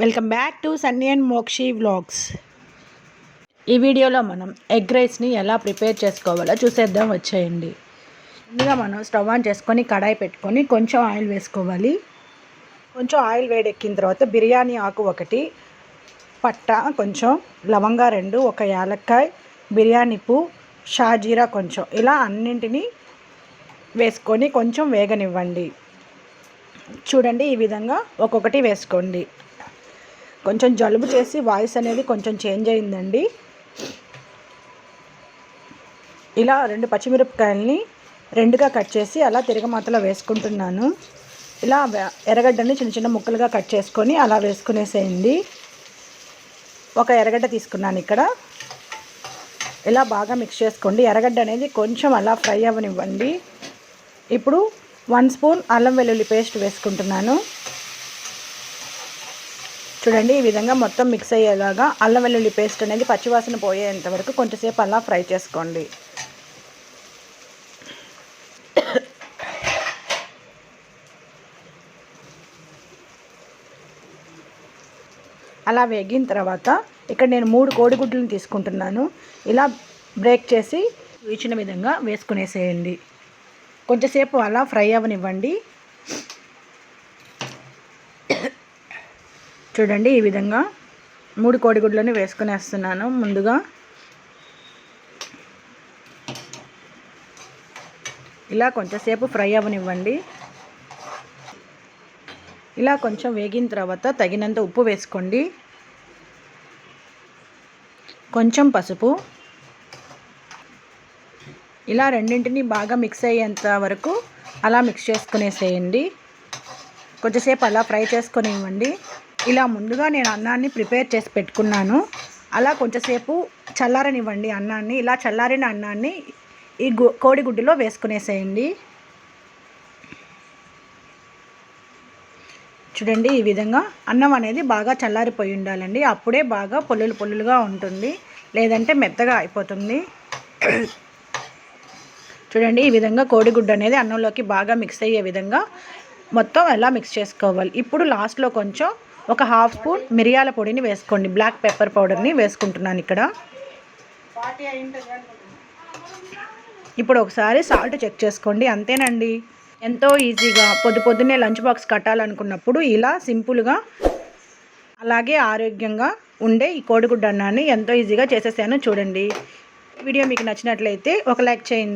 Welcome back to Sunny and Mokshi vlogs. ఈ వీడియోలో మనం ఎగ్ రైస్ని ఎలా ప్రిపేర్ చేసుకోవాలో చూసేద్దాం వచ్చేయండి. ముందుగా మనం స్టవ్ ఆన్ చేసుకొని కడాయి పెట్టుకొని కొంచెం ఆయిల్ వేసుకోవాలి. కొంచెం ఆయిల్ వేడెక్కిన తర్వాత బిర్యానీ ఆకు ఒకటి పట్ట కొంచెం లవంగా రెండు ఒక యాలక్కాయ బిర్యానీ పువ్వు షాజీరా కొంచెం. ఇలా అన్నింటినీ వేసుకొని కొంచెం వేగనివ్వండి. చూడండి ఈ విధంగా ఒక్కొక్కటి వేసుకోండి. కొంచెం జలుబు చేసి వాయిస్ అనేది కొంచెం చేంజ్ అయిందండి. ఇలా రెండు పచ్చిమిరపకాయలని రెండుగా కట్ చేసి అలా తిరగమాతలో వేసుకుంటున్నాను. ఇలా ఎర్రగడ్డని చిన్న చిన్న ముక్కలుగా కట్ చేసుకొని అలా వేసుకునేసేయండి. ఒక ఎర్రగడ్డ తీసుకున్నాను ఇక్కడ. ఇలా బాగా మిక్స్ చేసుకోండి. ఎర్రగడ్డ అనేది కొంచెం అలా ఫ్రై అవ్వనివ్వండి. ఇప్పుడు వన్ స్పూన్ అల్లం వెల్లుల్లి పేస్ట్ వేసుకుంటున్నాను. చూడండి ఈ విధంగా మొత్తం మిక్స్ అయ్యేలాగా అల్లం వెల్లుల్లి పేస్ట్ అనేది పచ్చివాసన పోయేంత వరకు కొంచెంసేపు అలా ఫ్రై చేసుకోండి. అలా వేగిన తర్వాత ఇక్కడ నేను మూడు కోడిగుడ్లను తీసుకుంటున్నాను. ఇలా బ్రేక్ చేసి ఇచ్చిన విధంగా వేసుకునేసేయండి. కొంచెంసేపు అలా ఫ్రై అవ్వనివ్వండి చూడండి ఈ విధంగా మూడు కోడిగుడ్లను వేసుకునేస్తున్నాను ముందుగా ఇలా కొంచెంసేపు ఫ్రై అవ్వనివ్వండి ఇలా కొంచెం వేగిన తర్వాత తగినంత ఉప్పు వేసుకోండి. కొంచెం పసుపు. ఇలా రెండింటిని బాగా మిక్స్ అయ్యేంత వరకు అలా మిక్స్ చేసుకునేసేయండి. కొంచెంసేపు అలా ఫ్రై చేసుకొని ఇవ్వండి ఇలా ముందుగా నేను అన్నాన్ని ప్రిపేర్ చేసి పెట్టుకున్నాను. అలా కొంచెంసేపు చల్లారనివ్వండి అన్నాన్ని. ఇలా చల్లారిన అన్నాన్ని ఈ గు కోడిగుడ్డులో వేసుకునేసేయండి. చూడండి ఈ విధంగా అన్నం అనేది బాగా చల్లారిపోయి ఉండాలండి. అప్పుడే బాగా పొల్లులు పొల్లులుగా ఉంటుంది. లేదంటే మెత్తగా అయిపోతుంది. చూడండి ఈ విధంగా కోడిగుడ్డు అనేది అన్నంలోకి బాగా మిక్స్ అయ్యే విధంగా మొత్తం ఎలా మిక్స్ చేసుకోవాలి. ఇప్పుడు లాస్ట్లో కొంచెం ఒక హాఫ్ స్పూన్ మిరియాల పొడిని వేసుకోండి. బ్లాక్ పెప్పర్ పౌడర్ని వేసుకుంటున్నాను ఇక్కడ. ఇప్పుడు ఒకసారి సాల్ట్ చెక్ చేసుకోండి. అంతేనండి. ఎంతో ఈజీగా పొద్దు పొద్దున్నే లంచ్ బాక్స్ కట్టాలనుకున్నప్పుడు ఇలా సింపుల్గా అలాగే ఆరోగ్యంగా ఉండే ఈ కోడిగుడ్డు అన్నాన్ని ఎంతో ఈజీగా చేసేసాను. చూడండి. వీడియో మీకు నచ్చినట్లయితే ఒక లైక్ చేయండి.